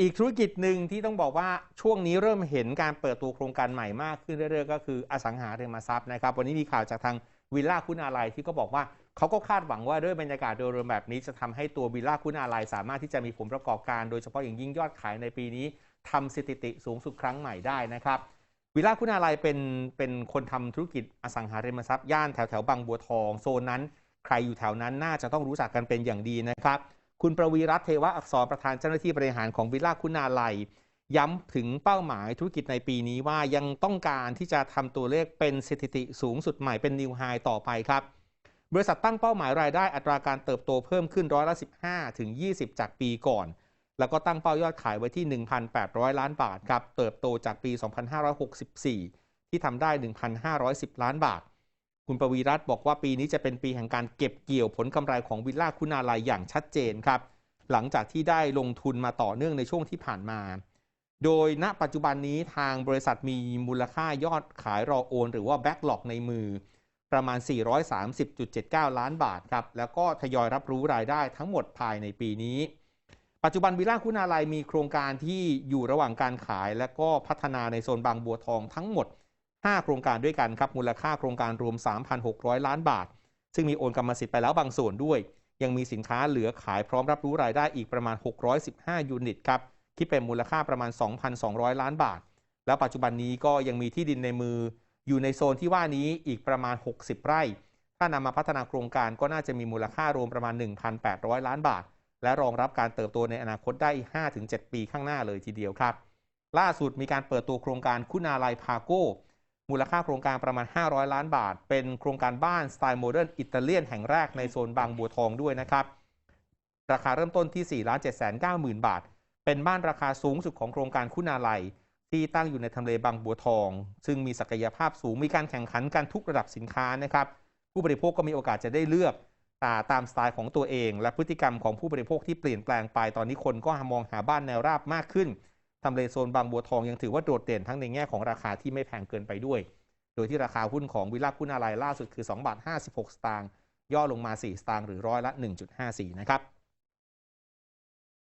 อีกธุรกิจหนึ่งที่ต้องบอกว่าช่วงนี้เริ่มเห็นการเปิดตัวโครงการใหม่มากขึ้นเรื่อยๆ ก็คืออสังหาริมทรัพย์นะครับ วันนี้มีข่าวจากทางวิลล่าคุณอาลัยที่ก็บอกว่าเขาก็คาดหวังว่าด้วยบรรยากาศโดยรวมแบบนี้จะทำให้ตัววิลล่าคุณอาลัยสามารถที่จะมีผลประกอบการ โดยเฉพาะอย่างยิ่งยอดขายในปีนี้ทำสถิติสูงสุดครั้งใหม่ได้นะครับวิลล่าคุณอาลัยเป็นเป็นคนทำธุรกิจอสังหาริมทรัพย์ย่านแถวแถวบางบัวทองโซนนั้น ใครอยู่แถวนั้นน่าจะต้องรู้จักกันเป็นอย่างดีนะครับ คุณประวีรัตเทวะอักษรประธานเจ้าหน้าที่บริหารของวิลล่าคุณาลัย ย้ำถึงเป้าหมายธุรกิจในปีนี้ว่ายังต้องการที่จะทำตัวเลขเป็นสถิติสูงสุดใหม่เป็นนิวไฮต่อไปครับ บริษัทตั้งเป้าหมายรายได้อัตราการเติบโตเพิ่มขึ้นร้อยละ15ถึง20 จากปีก่อน แล้วก็ตั้งเป้ายอดขายไว้ที่ 1,800 ล้านบาทครับเติบโตจากปี 2564 ที่ทำได้ 1,510 ล้านบาท คุณปวีรัตบอกว่าปีนี้จะเป็นปีแห่งการเก็บเกี่ยวผลกำไรของวิลล่าคุณาลัยอย่างชัดเจนครับ หลังจากที่ได้ลงทุนมาต่อเนื่องในช่วงที่ผ่านมา โดยณปัจจุบันนี้ทางบริษัทมีมูลค่ายอดขายรอโอน หรือว่าแบ็กหลอกในมือ ประมาณ 430.79 ล้านบาทครับ แล้วก็ทยอยรับรู้รายได้ทั้งหมดภายในปีนี้ ปัจจุบันวิลล่าคุณาลัยมีโครงการที่อยู่ระหว่างการขาย และก็พัฒนาในโซนบางบัวทองทั้งหมด 5 โครงการด้วยกันครับมูลค่าโครงการรวม 3,600 ล้านบาท ซึ่งมีโอนกรรมสิทธิ์ไปแล้วบางส่วนด้วย ยังมีสินค้าเหลือขายพร้อมรับรู้รายได้อีกประมาณ 615 ยูนิตครับคิดเป็นมูลค่าประมาณ 2,200 ล้านบาท แล้วปัจจุบันนี้ก็ยังมีที่ดินในมือ อยู่ในโซนที่ว่านี้อีกประมาณ 60 ไร่ ถ้านำมาพัฒนาโครงการก็น่าจะมีมูลค่ารวมประมาณ 1,800 ล้านบาท และรองรับการเติบโตในอนาคตได้ 5-7 ปีข้างหน้าเลยทีเดียวครับ ล่าสุดมีการเปิดตัวโครงการคุณาลายพาโก มูลค่าโครงการประมาณ 500 ล้านบาท เป็นโครงการบ้านสไตล์โมเดิร์นอิตาเลียนแห่งแรกในโซนบางบัวทองด้วยนะครับ ราคาเริ่มต้นที่ 4 7 9 0 0 0 0 บาท เป็นบ้านราคาสูงสุดของโครงการคุณาลัย ที่ตั้งอยู่ในทำเลบางบัวทอง ซึ่งมีศักยภาพสูงมีการแข่งขันกันทุกระดับสินค้านะครับ ผู้บริโภคก็มีโอกาสจะได้เลือกตาตามสไตล์ของตัวเอง และพฤติกรรมของผู้บริโภคที่เปลี่ยนแปลงไปตอนนี้คนก็มองหาบ้านแนวราบมากขึ้น ทำเลโซนบางบัวทองยังถือว่าโดดเด่นทั้งในแง่ของราคาที่ไม่แพงเกินไปด้วย โดยที่ราคาหุ้นของวิลล่าคุณอะไรล่าสุดคือ2บาท56 สตางค์ย่อลงมา 4 สตางค์หรือร้อยละ 1.54 นะครับ